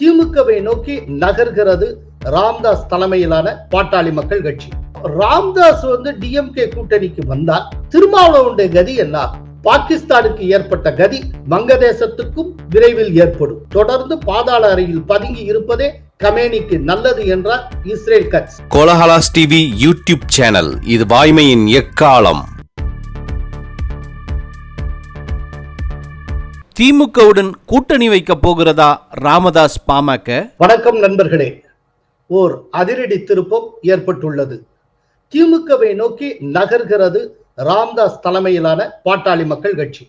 திமுகவை நோக்கி நகர்கிறது ராம்தாஸ் தலைமையிலான பாட்டாளி மக்கள் கட்சி. ராம்தாஸ் வந்து டிஎம்கே கூட்டணிக்கு வந்தால் திருமாவளவனுடைய கதி என்ன? பாகிஸ்தானுக்கு ஏற்பட்ட கதி வங்கதேசத்துக்கும் விரைவில் ஏற்படும். தொடர்ந்து பாதாள அறையில் பதுங்கி இருப்பதே கமேனிக்கு நல்லது என்றார் இஸ்ரேல் கட்சி. கோலஹலாஸ் டிவி யூடியூப் சேனல் இது வாய்மையின் எக்காலம்? திமுகவுடன் கூட்டணி வைக்கப் போகிறதா ராமதாஸ் பாமக? வணக்கம் நண்பர்களே. ஓர் அதிரடி திருப்பம் ஏற்பட்டுள்ளது. திமுகவை நோக்கி நகர்கிறது ராம்தாஸ் தலைமையிலான பாட்டாளி மக்கள் கட்சி.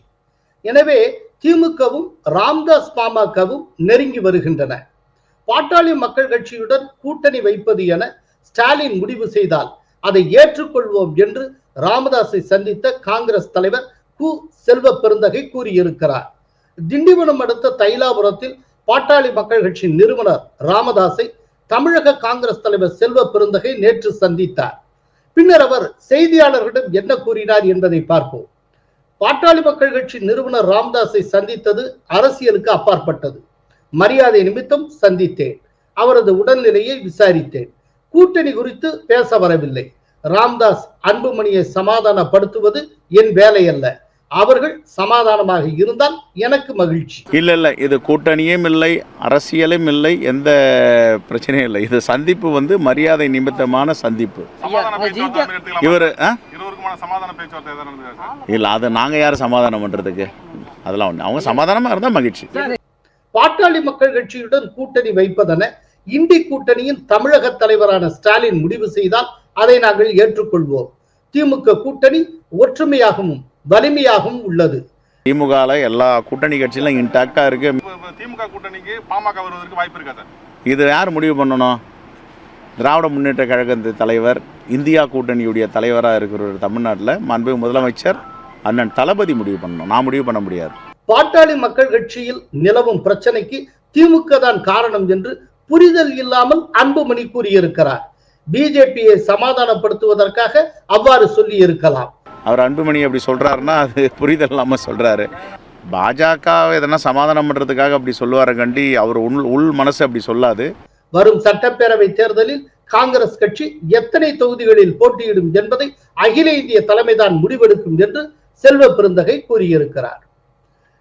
எனவே திமுகவும் ராம்தாஸ் பாமகவும் நெருங்கி வருகின்றன. பாட்டாளி மக்கள் கட்சியுடன் கூட்டணி வைப்பது என ஸ்டாலின் முடிவு செய்தால் அதை ஏற்றுக்கொள்வோம் என்று ராமதாஸை சந்தித்த காங்கிரஸ் தலைவர் கு. செல்வ பெருந்தகை கூறியிருக்கிறார். திண்டிவனம் அடுத்த தைலாபுரத்தில் பாட்டாளி மக்கள் கட்சி நிறுவனர் ராமதாஸை தமிழக காங்கிரஸ் தலைவர் செல்வ பெருந்தகை நேற்று சந்தித்தார். பின்னர் அவர் செய்தியாளர்களிடம் என்ன கூறினார் என்பதை பார்ப்போம். பாட்டாளி மக்கள் கட்சி நிறுவனர் ராமதாஸை சந்தித்தது அரசியலுக்கு அப்பாற்பட்டது. மரியாதை நிமித்தம் சந்தித்தேன். அவரது உடல்நிலையை விசாரித்தேன். கூட்டணி குறித்து பேச வரவில்லை. ராம்தாஸ் அன்புமணியை சமாதானப்படுத்துவது என் வேலை அல்ல அவர்கள் சமாதானமாக இருந்தால் எனக்கு மகிழ்ச்சி. இல்லை இல்லை இது கூட்டணியும் இல்லை அரசியலும் இல்லை எந்த பிரச்சனையும் இல்லை. இது சந்திப்பு வந்து மரியாதை நிமித்தமான சந்திப்பு? இவர்? இல்லை அதை நாங்கள் யார் சமாதானம் பண்ணுறதுக்கு அதெல்லாம் ஒன்று அவங்க சமாதானமாக இருந்தால் மகிழ்ச்சி. பாட்டாளி மக்கள் கட்சியுடன் கூட்டணி வைப்பதென இந்தி கூட்டணியின் தமிழக தலைவரான ஸ்டாலின் முடிவு செய்தால் அதை நாங்கள் ஏற்றுக்கொள்வோம். திமுக கூட்டணி ஒற்றுமையாகவும் வலிமையாகவும் உள்ளது. திமுகவில் எல்லா கூட்டணி கட்சியிலும் இன்டாக்டாக இருக்கு. திமுக கூட்டணிக்கு பாமக வருவதற்கு வாய்ப்பு இருக்கா சார் இது யார் முடிவு பண்ணணும்? திராவிட முன்னேற்ற கழகத்து தலைவர் இந்தியா கூட்டணியுடைய தலைவராக இருக்கிற தமிழ்நாட்டில் மாண்பு முதலமைச்சர் அண்ணன் தளபதி முடிவு பண்ணணும். நான் முடிவு பண்ண முடியாது. பாட்டாளி மக்கள் கட்சியில் நிலவும் பிரச்சனைக்கு திமுக தான் காரணம் என்று புரிதல் இல்லாமல் அன்புமணி கூறியிருக்கிறார். பிஜேபியை சமாதானப்படுத்துவதற்காக அவ்வாறு சொல்லி இருக்கலாம் அவர் அன்புமணி அப்படி சொல்கிறாருன்னா அது புரிதல் இல்லாமல் சொல்கிறாரு பாஜக எதனா சமாதானம் பண்ணுறதுக்காக அப்படி சொல்லுவார கண்டி அவர் உள் உள் மனசு அப்படி சொல்லாது. வரும் சட்டப்பேரவை தேர்தலில் காங்கிரஸ் கட்சி எத்தனை தொகுதிகளில் போட்டியிடும் என்பதை அகில இந்திய தலைமைதான் முடிவெடுக்கும் என்று செல்வ பெருந்தகை கூறியிருக்கிறார்.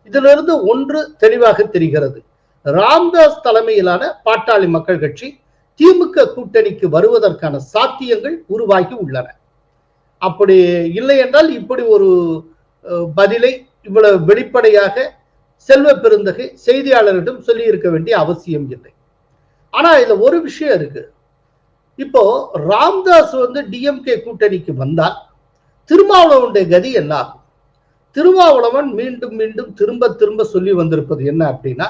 இதிலிருந்து ஒன்று தெளிவாக தெரிகிறது. ராம்தாஸ் தலைமையிலான பாட்டாளி மக்கள் கட்சி திமுக கூட்டணிக்கு வருவதற்கான சாத்தியங்கள் உருவாகி உள்ளன. அப்படி இல்லை என்றால் இப்படி ஒரு பதிலை இவ்வளவு வெளிப்படையாக செல்வ பெருந்தகை செய்தியாளர்களிடம் சொல்லி இருக்க வேண்டிய அவசியம் இல்லை. ஆனா இதுல ஒரு விஷயம் இருக்கு. இப்போ ராம்தாஸ் வந்து டிஎம்கே கூட்டணிக்கு வந்தால் திருமாவளவனுடைய கதி என்ன ஆகும் திருமாவளவன் மீண்டும் மீண்டும் திரும்ப திரும்ப சொல்லி வந்திருப்பது என்ன அப்படின்னா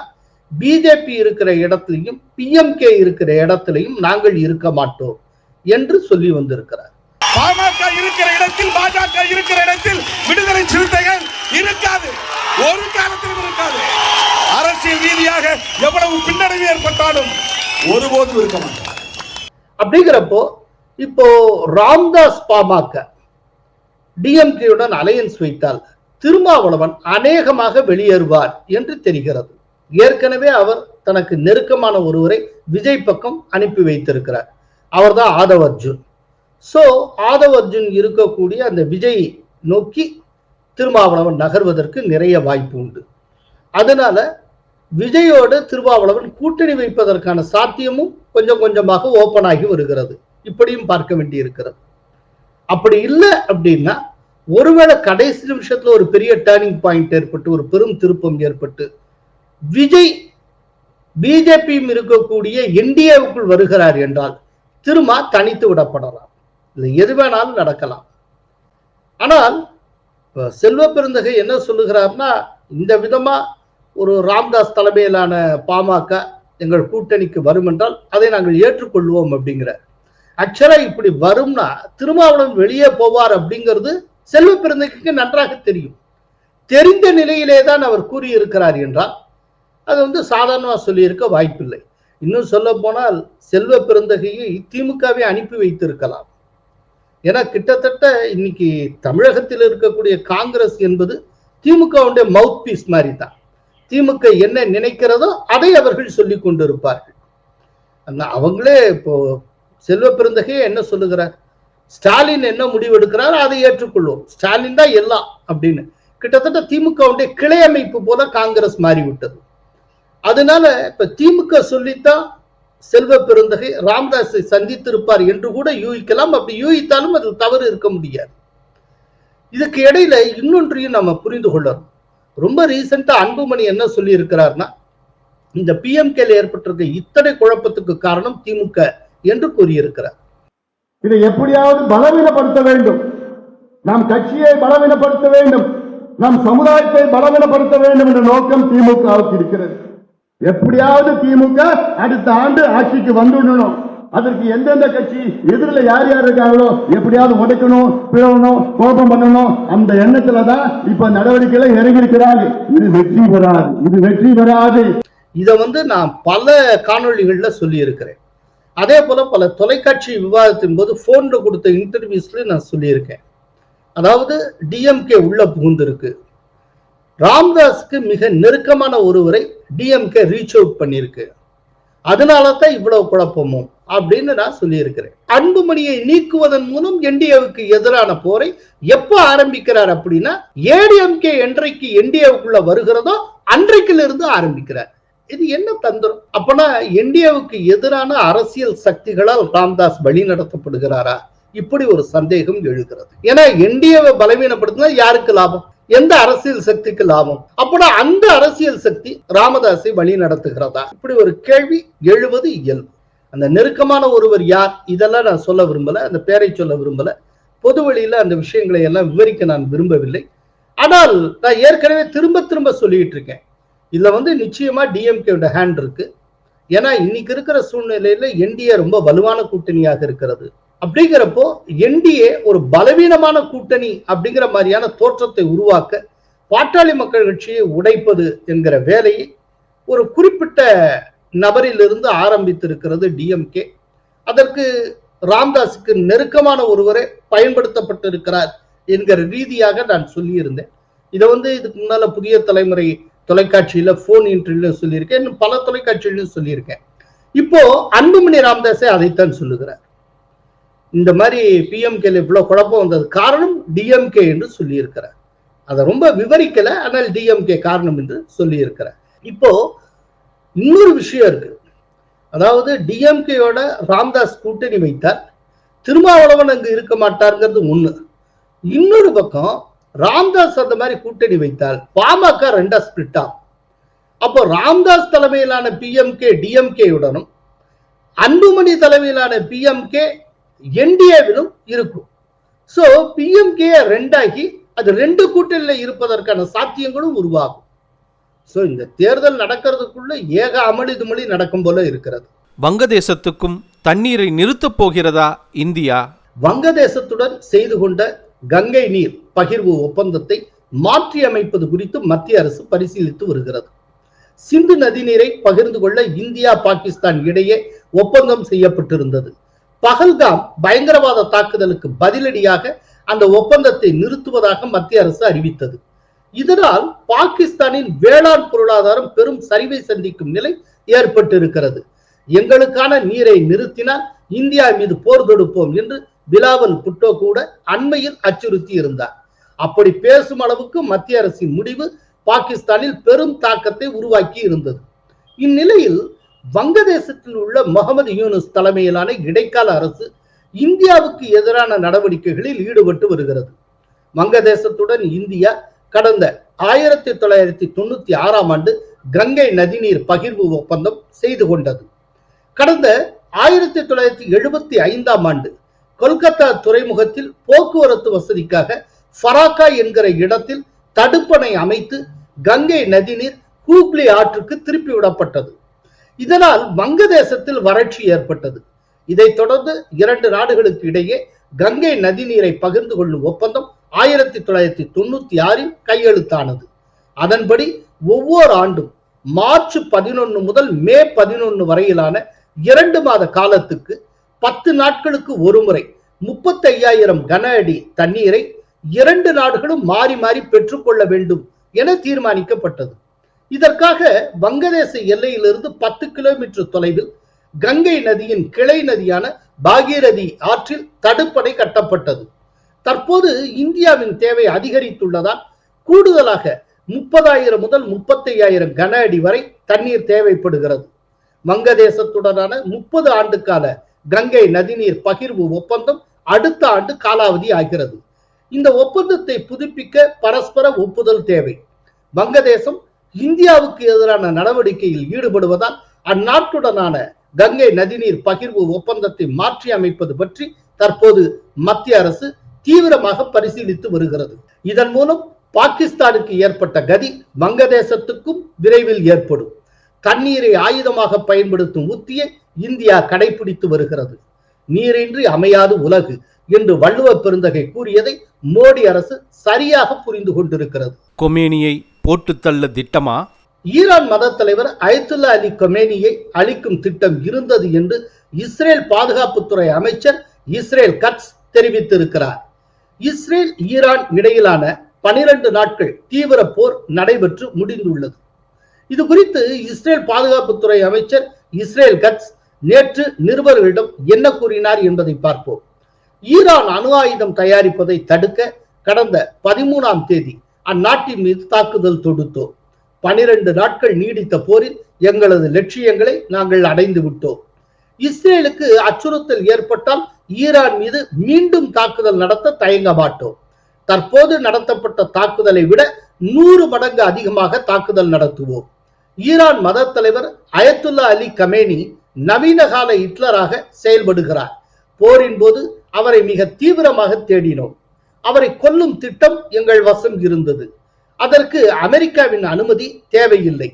பிஜேபி இருக்கிற இடத்திலையும் பிஎம்கே இருக்கிற இடத்திலையும் நாங்கள் இருக்க மாட்டோம் என்று சொல்லி வந்திருக்கிறார். பாமக இருக்கிற இடத்தில் பாஜக இருக்கிற இடத்தில் விடுதலை சிறுத்தைகள் இருக்காது. ஒரு காலத்திலும் இருக்காது. அரசியல் ரீதியாக எவ்வளவு பின்னடைவு ஏற்பட்டாலும் ஒருபோதும் இருக்க மாட்டோம் அப்படிங்கிறப்போ இப்போ ராம்தாஸ் பாமக டிஎம்கேயுடன் அலையன்ஸ் வைத்தால் திருமாவளவன் அநேகமாக வெளியேறுவார் என்று தெரிகிறது. ஏற்கனவே அவர் தனக்கு நெருக்கமான ஒருவரை விஜய் பக்கம் அனுப்பி வைத்திருக்கிறார். அவர்தான் ஆதவ் அர்ஜுன். ஸோ ஆதவ் அர்ஜுன் இருக்கக்கூடிய அந்த விஜய் நோக்கி திருமாவளவன் நகர்வதற்கு நிறைய வாய்ப்பு உண்டு. அதனால விஜயோடு திருமாவளவன் கூட்டணி வைப்பதற்கான சாத்தியமும் கொஞ்சம் கொஞ்சமாக ஓப்பன் ஆகி வருகிறது. இப்படியும் பார்க்க வேண்டி இருக்கிறது அப்படி இல்லை அப்படின்னா ஒருவேளை கடைசி நிமிஷத்துல ஒரு பெரிய டேர்னிங் பாயிண்ட் ஏற்பட்டு ஒரு பெரும் திருப்பம் ஏற்பட்டு விஜய் பிஜேபியும் இருக்கக்கூடிய இந்தியாவுக்குள் வருகிறார் என்றால் திருமா தனித்து விடப்படலாம். இல்லை எது வேணாலும் நடக்கலாம். ஆனால் இப்ப செல்வ பெருந்தகை என்ன சொல்லுகிறார்னா இந்த விதமா ஒரு ராம்தாஸ் தலைமையிலான பாமக எங்கள் கூட்டணிக்கு வரும் என்றால் அதை நாங்கள் ஏற்றுக்கொள்வோம் அப்படிங்கிற. ஆக்சுவலா இப்படி வரும்னா திருமாவளவன் வெளியே போவார் அப்படிங்கிறது செல்வ பெருந்தகைக்கு நன்றாக தெரியும். தெரிந்த நிலையிலே தான் அவர் கூறியிருக்கிறார் என்றால் அது வந்து சாதாரணமாக சொல்லியிருக்க வாய்ப்பில்லை. இன்னும் சொல்ல போனால் செல்வ பெருந்தகையை திமுகவை அனுப்பி வைத்திருக்கலாம். ஏன்னா கிட்டத்தட்ட இன்னைக்கு தமிழகத்தில் இருக்கக்கூடிய காங்கிரஸ் என்பது திமுகவுடைய மவுத் பீஸ் மாதிரி தான் திமுக என்ன நினைக்கிறதோ அதை அவர்கள் சொல்லி கொண்டிருப்பார்கள். அந்த- அவங்களே இப்போ செல்வ பிறந்தகையே என்ன சொல்லுகிறார்? ஸ்டாலின் என்ன முடிவெடுக்கிறாரோ? அதை ஏற்றுக்கொள்வோம். ஸ்டாலின் தான் எல்லாம் அப்படின்னு. கிட்டத்தட்ட திமுகவுடைய கிளை அமைப்பு போல காங்கிரஸ் மாறிவிட்டது. அதனால இப்ப திமுக சொல்லித்தான் செல்வ பெருந்தகை ராம்தாஸை சந்தித்திருப்பார் என்று கூட யூகிக்கலாம். அப்படி யூகித்தாலும் அது தவறு இருக்க முடியாது. இதுக்கு இடையில இன்னொன்றையும் நம்ம புரிந்து கொள்ளணும். ரொம்ப ரீசெண்டா அன்புமணி என்ன சொல்லி இருக்கிறார்னா இந்த பிஎம்கேல ஏற்பட்டிருக்க இத்தனை குழப்பத்துக்கு காரணம் திமுக என்று கூறியிருக்கிறார். இதை எப்படியாவது பலவீனப்படுத்த வேண்டும். நம் கட்சியை பலவீனப்படுத்த வேண்டும். நம் சமுதாயத்தை பலவீனப்படுத்த வேண்டும் என்ற நோக்கம் திமுகவுக்கு இருக்கிறது. எப்படியாவது திமுக அடுத்த ஆண்டு ஆட்சிக்கு வந்துடணும். அதற்கு எந்தெந்த கட்சி எதிரில் யார் யார் இருக்காங்களோ எப்படியாவது உடைக்கணும் பிளவணும் கோபம் பண்ணணும். அந்த எண்ணத்துல தான் இப்ப நடவடிக்கைகளை இறங்கியிருக்கிறாங்க இது வெற்றி பெறாது. இது வெற்றி பெறாது. இதை வந்து நான் பல காணொளிகள்ல சொல்லி இருக்கிறேன் அதே போல பல தொலைக்காட்சி விவாதத்தின் போது போன்ல கொடுத்த இன்டர்வியூஸ்ல நான் சொல்லியிருக்கேன். அதாவது டிஎம்கே உள்ள புகுந்திருக்கு. ராம்தாஸ்க்கு மிக நெருக்கமான ஒருவரை டிஎம்கே ரீச் அவுட் பண்ணியிருக்கு. அதனால தான் இவ்வளவு குழப்பமும் அப்படின்னு நான் சொல்லியிருக்கிறேன். அன்புமணியை நீக்குவதன் மூலம் என்டிஏவுக்கு எதிரான போரை எப்ப ஆரம்பிக்கிறார் அப்படின்னா ஏடிஎம்கே என்றைக்கு என்டிஏவுக்குள்ள வருகிறதோ அன்றைக்கிலிருந்து இருந்து ஆரம்பிக்கிறார். இது என்ன தந்திரம்? அப்பனா என்டிஏவுக்கு எதிரான அரசியல் சக்திகளால் ராம்தாஸ் வழி நடத்தப்படுகிறாரா இப்படி ஒரு சந்தேகம் எழுகிறது. ஏன்னா என்டிஏவை பலவீனப்படுத்தினா யாருக்கு லாபம்? எந்த அரசியல் சக்திக்கு லாபம்? அப்பனா அந்த அரசியல் சக்தி ராமதாஸை வழி நடத்துகிறதா? இப்படி ஒரு கேள்வி எழுவது இயல்பு. அந்த நெருக்கமான ஒருவர் யார்? இதெல்லாம் நான் சொல்ல விரும்பல அந்த பேரை சொல்ல விரும்பல. பொது வழியில அந்த விஷயங்களை எல்லாம் விவரிக்க நான் விரும்பவில்லை. ஆனால் நான் ஏற்கனவே திரும்ப திரும்ப சொல்லிட்டு இருக்கேன். இதுல வந்து நிச்சயமா டிஎம்கேட ஹேண்ட் இருக்கு. ஏன்னா இன்னைக்கு இருக்கிற சூழ்நிலையில என்டிஏ ரொம்ப வலுவான கூட்டணியாக இருக்கிறது. அப்படிங்கிறப்போ என்டிஏ ஒரு பலவீனமான கூட்டணி அப்படிங்கிற மாதிரியான தோற்றத்தை உருவாக்க பாட்டாளி மக்கள் கட்சியை உடைப்பது என்கிற வேலையை ஒரு குறிப்பிட்ட நபரிலிருந்து ஆரம்பித்திருக்கிறது டிஎம்கே. அதற்கு ராம்தாஸுக்கு நெருக்கமான ஒருவரை பயன்படுத்தப்பட்டிருக்கிறார் என்கிற ரீதியாக நான் சொல்லியிருந்தேன். இதை வந்து இதுக்கு முன்னால புதிய தலைமுறை தொலைக்காட்சியில போன் இன்டர்வியூல சொல்லியிருக்கேன் இன்னும் பல தொலைக்காட்சியிலும் சொல்லியிருக்கேன். இப்போ அன்புமணி ராம்தாஸே அதைத்தான் சொல்லுகிறார். இந்த மாதிரி பிஎம்கேல இவ்வளவு குழப்பம் வந்தது. காரணம் டிஎம்கே என்று சொல்லியிருக்கிறார். அதை ரொம்ப விவரிக்கல ஆனால் டிஎம்கே காரணம் என்று சொல்லியிருக்கிறார். இப்போ இன்னொரு விஷயம் இருக்கு. அதாவது டிஎம்கேயோட ராம்தாஸ் கூட்டணி வைத்தார் திருமாவளவன் அங்கு இருக்க மாட்டாருங்கிறது ஒண்ணு. இன்னொரு பக்கம் ராம்தாஸ் அந்த மாதிரி கூட்டணி வைத்தால் பாமக ரெண்டா ஸ்பிளிட் ஆகும் அப்போ ராம்தாஸ் தலைமையிலான பிஎம்கே டிஎம்கேயுடனும் அன்புமணி தலைமையிலான பிஎம்கே என்டிஏவிலும் இருக்கும். சோ பிஎம்கே ரெண்டாகி அது ரெண்டு கூட்டணியில இருப்பதற்கான சாத்தியங்களும் உருவாகும். சோ இந்த தேர்தல் நடக்கிறதுக்குள்ள ஏக அமளி துமளி நடக்கும் போல இருக்கிறது. வங்கதேசத்துக்கும் தண்ணீரை நிறுத்தப் போகிறதா இந்தியா? வங்கதேசத்துடன் செய்து கொண்ட கங்கை நீர் பகிர்வு ஒப்பந்தத்தை மாற்றி அமைப்பது குறித்து மத்திய அரசு பரிசீலித்து வருகிறது. சிந்து நதிநீரை பகிர்ந்து கொள்ள இந்தியா பாகிஸ்தான் இடையே ஒப்பந்தம் செய்யப்பட்டிருந்தது. பகல்காம் பயங்கரவாத தாக்குதலுக்கு பதிலடியாக அந்த ஒப்பந்தத்தை நிறுத்துவதாக மத்திய அரசு அறிவித்தது. இதனால் பாகிஸ்தானின் வேளாண் பொருளாதாரம் பெரும் சரிவை சந்திக்கும் நிலை ஏற்பட்டிருக்கிறது. எங்களுக்கான நீரை நிறுத்தினால் இந்தியா மீது போர் தொடுப்போம் என்று பிலாவல் புட்டோ கூட அண்மையில் அச்சுறுத்தி இருந்தார். அப்படி பேசும் அளவுக்கு மத்திய அரசின் முடிவு பாகிஸ்தானில் பெரும் தாக்கத்தை உருவாக்கி இருந்தது. இந்நிலையில் வங்கதேசத்தில் உள்ள முகமது யூனுஸ் தலைமையிலான இடைக்கால அரசு இந்தியாவுக்கு எதிரான நடவடிக்கைகளில் ஈடுபட்டு வருகிறது. வங்கதேசத்துடன் இந்தியா கடந்த ஆயிரத்தி தொள்ளாயிரத்தி தொண்ணூத்தி ஆறாம் ஆண்டு கங்கை நதிநீர் பகிர்வு ஒப்பந்தம் செய்து கொண்டது. கடந்த ஆயிரத்தி தொள்ளாயிரத்தி எழுபத்தி ஐந்தாம் ஆண்டு கொல்கத்தா துறைமுகத்தில் போக்குவரத்து வசதிக்காக ஃபராக்கா என்கிற இடத்தில் தடுப்பணை அமைத்து கங்கை நதிநீர் ஹூக்ளி ஆற்றுக்கு திருப்பி விடப்பட்டது. இதனால் வங்கதேசத்தில் வறட்சி ஏற்பட்டது. இதைத் தொடர்ந்து இரண்டு நாடுகளுக்கு இடையே கங்கை நதி நீரை பகிர்ந்து கொள்ளும் ஒப்பந்தம் ஆயிரத்தி தொள்ளாயிரத்தி தொண்ணூத்தி ஆறில் கையெழுத்தானது. அதன்படி ஒவ்வொரு ஆண்டும் மார்ச் பதினொன்னு முதல் மே பதினொன்னு வரையிலான இரண்டு மாத காலத்துக்கு பத்து நாட்களுக்கு ஒருமுறை முப்பத்தி ஐயாயிரம் கன அடி தண்ணீரை இரண்டு நாடுகளும் மாறி மாறி பெற்றுக்கொள்ள வேண்டும் என தீர்மானிக்கப்பட்டது. இதற்காக வங்கதேச எல்லையிலிருந்து பத்து கிலோமீட்டர் தொலைவில் கங்கை நதியின் கிளை நதியான பாகீரதி ஆற்றில் தடுப்பணை கட்டப்பட்டது. தற்போது இந்தியாவின் தேவை அதிகரித்துள்ளதால் கூடுதலாக முப்பதாயிரம் முதல் முப்பத்தையாயிரம் கன அடி வரை தண்ணீர் தேவைப்படுகிறது. வங்கதேசத்துடனான முப்பது ஆண்டு கால கங்கை நதிநீர் பகிர்வு ஒப்பந்தம் அடுத்த ஆண்டு காலாவதி ஆகிறது. இந்த ஒப்பந்தத்தை புதுப்பிக்க பரஸ்பர ஒப்புதல் தேவை. வங்கதேசம் இந்தியாவுக்கு எதிரான நடவடிக்கையில் ஈடுபடுவதால் அந்நாட்டுடனான கங்கை நதிநீர் பகிர்வு ஒப்பந்தத்தை மாற்றி அமைப்பது பற்றி தற்போது மத்திய அரசு தீவிரமாக பரிசீலித்து வருகிறது. இதன் மூலம் பாகிஸ்தானுக்கு ஏற்பட்ட கதி வங்கதேசத்துக்கும் விரைவில் ஏற்படும். தண்ணீரை ஆயுதமாக பயன்படுத்தும் உத்தியை இந்தியா கடைபிடித்து வருகிறது. நீரின்றி அமையாது உலகு என்று வள்ளுவ பெருந்தகை கூறியதை மோடி அரசு சரியாக புரிந்து கொண்டிருக்கிறது. கொமேனியை போட்டுத் தள்ள திட்டமா? ஈரான் மத தலைவர் அயத்துல்லா அலி கொமேனியை அழிக்கும் திட்டம் இருந்தது என்று இஸ்ரேல் பாதுகாப்புத்துறை அமைச்சர் இஸ்ரேல் கட்ஸ் தெரிவித்திருக்கிறார். இஸ்ரேல் ஈரான் இடையிலான பனிரண்டு நாட்கள் தீவிர போர் நடைபெற்று முடிந்துள்ளது. இது குறித்து இஸ்ரேல் பாதுகாப்புத்துறை அமைச்சர் இஸ்ரேல் கட்ஸ் நேற்று நிருபர்களிடம் என்ன கூறினார் என்பதை பார்ப்போம். ஈரான் அணு ஆயுதம் தயாரிப்பதை தடுக்க கடந்த பதிமூணாம் தேதி அந்நாட்டின் மீது தாக்குதல் தொடுத்தோம். பனிரெண்டு நாட்கள் நீடித்த போரில் எங்களது லட்சியங்களை நாங்கள் அடைந்து விட்டோம். இஸ்ரேலுக்கு அச்சுறுத்தல் ஏற்பட்டால் ஈரான் மீது மீண்டும் தாக்குதல் நடத்த தயங்க மாட்டோம். தற்போது நடத்தப்பட்ட தாக்குதலை விட நூறு மடங்கு அதிகமாக தாக்குதல் நடத்துவோம். ஈரான் மத தலைவர் அயத்துல்லா அலி கமேனி நவீன கால ஹிட்லராக செயல்படுகிறார். போரின் போது அவரை மிக தீவிரமாக தேடினோம். அவரை கொல்லும் திட்டம் எங்கள் வசம் இருந்தது. அதற்கு அமெரிக்காவின் அனுமதி தேவையில்லை.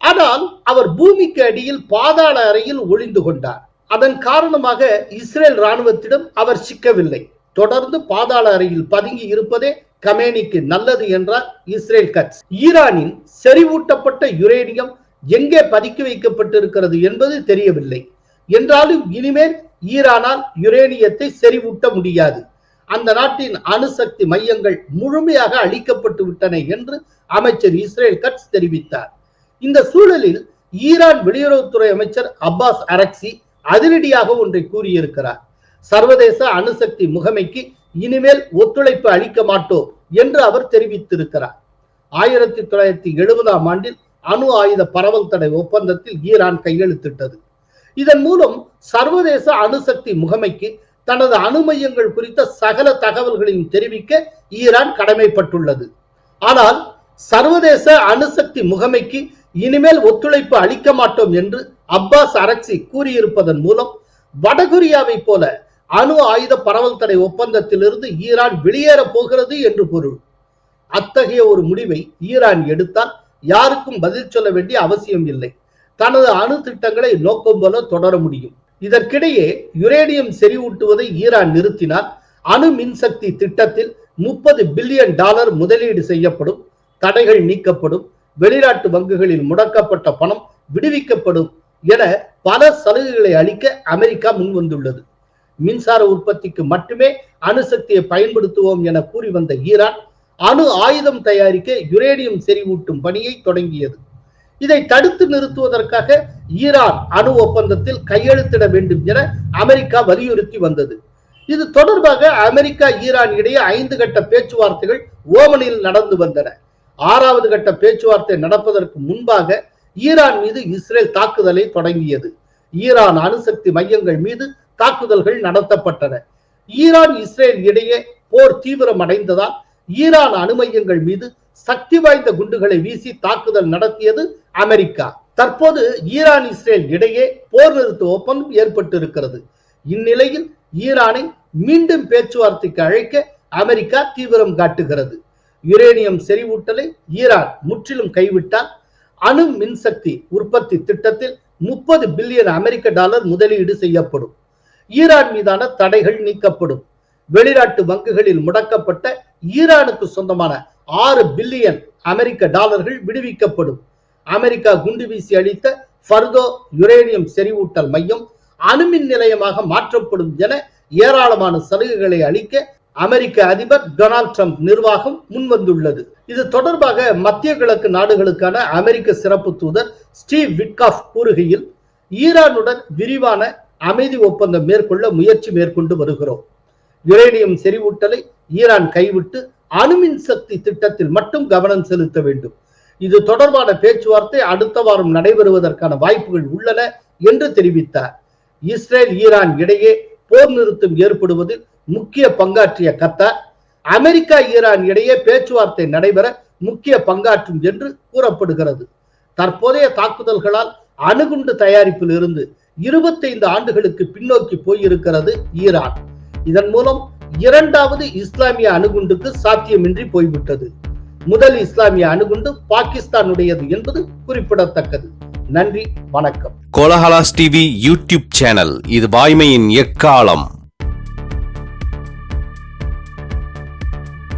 ஆனால் அவர் பூமிக்கு அடியில் பாதாள அறையில் ஒளிந்து கொண்டார். அதன் காரணமாக இஸ்ரேல் ராணுவத்திடம் அவர் சிக்கவில்லை. தொடர்ந்து பாதாள அறையில் பதுங்கி இருப்பதே கமேனிக்கு நல்லது என்றார் இஸ்ரேல் கட்ஸ் ஈரானின் செறிவூட்டப்பட்ட யுரேனியம் எங்கே பதுக்கி வைக்கப்பட்டிருக்கிறது என்பது தெரியவில்லை. என்றாலும் இனிமேல் ஈரானால் யுரேனியத்தை செறிவூட்ட முடியாது. அந்த நாட்டின் அணுசக்தி மையங்கள் முழுமையாக அழிக்கப்பட்டு விட்டன என்று அமைச்சர் இஸ்ரேல் கட்ஸ் தெரிவித்தார். இந்த சூழலில் ஈரான் வெளியுறவுத்துறை அமைச்சர் அப்பாஸ் அரக்சி அதிரடியாக ஒன்றை கூறியிருக்கிறார். சர்வதேச அணுசக்தி முகமைக்கு இனிமேல் ஒத்துழைப்பு அளிக்க மாட்டோம் என்று அவர் தெரிவித்திருக்கிறார். ஆயிரத்தி தொள்ளாயிரத்தி எழுபதாம் ஆண்டில் அணு ஆயுத பரவல் தடை ஒப்பந்தத்தில் ஈரான் கையெழுத்திட்டது. இதன் மூலம் சர்வதேச அணுசக்தி முகமைக்கு தனது அணு மையங்கள் குறித்த சகல தகவல்களையும் தெரிவிக்க ஈரான் கடமைப்பட்டுள்ளது. ஆனால் சர்வதேச அணுசக்தி முகமைக்கு இனிமேல் ஒத்துழைப்பு அளிக்க மாட்டோம் என்று அப்பாஸ் அரக்சி கூறியிருப்பதன் மூலம் வடகொரியாவை போல அணு ஆயுத பரவல் தடை ஒப்பந்தத்திலிருந்து ஈரான் வெளியேறப் போகிறது என்று பொருள். அத்தகைய ஒரு முடிவை ஈரான் எடுத்தால் யாருக்கும் பதில் சொல்ல வேண்டிய அவசியம் இல்லை. தனது அணு திட்டங்களை நோக்கம் போல தொடர முடியும். இதற்கிடையே யுரேனியம் செறிவூட்டுவதை ஈரான் நிறுத்தினால் அணு மின்சக்தி திட்டத்தில் முப்பது பில்லியன் டாலர் முதலீடு செய்யப்படும் தடைகள் நீக்கப்படும் வெளிநாட்டு வங்குகளில் முடக்கப்பட்ட பணம் விடுவிக்கப்படும் என பல சலுகைகளை அளிக்க அமெரிக்கா முன்வந்துள்ளது. மின்சார உற்பத்திக்கு மட்டுமே அணுசக்தியை பயன்படுத்துவோம் என கூறி வந்த ஈரான் அணு ஆயுதம் தயாரிக்க யுரேனியம் செறிவூட்டும் பணியை தொடங்கியது. இதை தடுத்து நிறுத்துவதற்காக ஈரான் அணு ஒப்பந்தத்தில் கையெழுத்திட வேண்டும் என அமெரிக்கா வலியுறுத்தி வந்தது. இது தொடர்பாக அமெரிக்கா ஈரான் இடையே ஐந்து கட்ட பேச்சுவார்த்தைகள் ஓமனில் நடந்து வந்தன. ஆறாவது கட்ட பேச்சுவார்த்தை நடப்பதற்கு முன்பாக ஈரான் மீது இஸ்ரேல் தாக்குதலை தொடங்கியது. ஈரான் அணுசக்தி மையங்கள் மீது தாக்குதல்கள் நடத்தப்பட்டன. ஈரான் இஸ்ரேல் இடையே போர் தீவிரம் அடைந்ததால் ஈரான் அணு மையங்கள் மீது சக்தி வாய்ந்த குண்டுகளை வீசி தாக்குதல் நடத்தியது அமெரிக்கா. தற்போது ஈரான் இஸ்ரேல் இடையே போர் நிறுத்த ஒப்பந்தம் ஏற்பட்டிருக்கிறது. இந்நிலையில் ஈரானை மீண்டும் பேச்சுவார்த்தைக்கு அழைக்க அமெரிக்கா தீவிரம் காட்டுகிறது. யுரேனியம் செறிவூட்டலை ஈரான் முற்றிலும் கைவிட்டால் அணு மின்சக்தி உற்பத்தி திட்டத்தில் முப்பது பில்லியன் அமெரிக்க டாலர் முதலீடு செய்யப்படும். ஈரான் மீதான தடைகள் நீக்கப்படும். வெளிநாட்டு வங்குகளில் முடக்கப்பட்ட ஈரானுக்கு சொந்தமான ஆறு பில்லியன் அமெரிக்க டாலர்கள் விடுவிக்கப்படும். அமெரிக்கா குண்டு வீசி அளித்த ஃபர்தோ யுரேனியம் செறிவூட்டல் மையம் அணுமின் நிலையமாக மாற்றப்படும் என ஏராளமான சலுகைகளை அளிக்க அமெரிக்க அதிபர் டொனால்ட் ட்ரம்ப் நிர்வாகம் முன்வந்துள்ளது. இது தொடர்பாக மத்திய கிழக்கு நாடுகளுக்கான அமெரிக்க சிறப்பு தூதர் ஸ்டீவ் விட்காஃப் கூறுகையில் ஈரானுடன் விரிவான அமைதி ஒப்பந்தம் மேற்கொள்ள முயற்சி மேற்கொண்டு வருகிறோம். யுரேனியம் செறிவூட்டலை ஈரான் கைவிட்டு அணுமின் சக்தி திட்டத்தில் மட்டும் கவனம் செலுத்த வேண்டும். இது தொடர்பான பேச்சுவார்த்தை அடுத்த வாரம் நடைபெறுவதற்கான வாய்ப்புகள் உள்ளன என்று தெரிவித்தார். இஸ்ரேல் ஈரான் இடையே போர் நிறுத்தம் ஏற்படுவதில் முக்கிய பங்காற்றிய கத்தார். அமெரிக்கா ஈரான் இடையே பேச்சுவார்த்தை நடைபெற முக்கிய பங்காற்றும் என்று கூறப்படுகிறது. தற்போதைய தாக்குதல்களால் அணுகுண்டு தயாரிப்பில் இருந்து இருபத்தைந்து ஆண்டுகளுக்கு பின்னோக்கி போயிருக்கிறது ஈரான். இதன் மூலம் இரண்டாவது இஸ்லாமிய அணுகுண்டுக்கு சாத்தியமின்றி போய்விட்டது. முதல் இஸ்லாமிய அணுகுண்டு பாகிஸ்தானுடையது என்பது குறிப்பிடத்தக்கது. நன்றி வணக்கம். கோலஹலாஸ் டிவி யூடியூப் சேனல் இது வாய்மையின் எக்காலம்.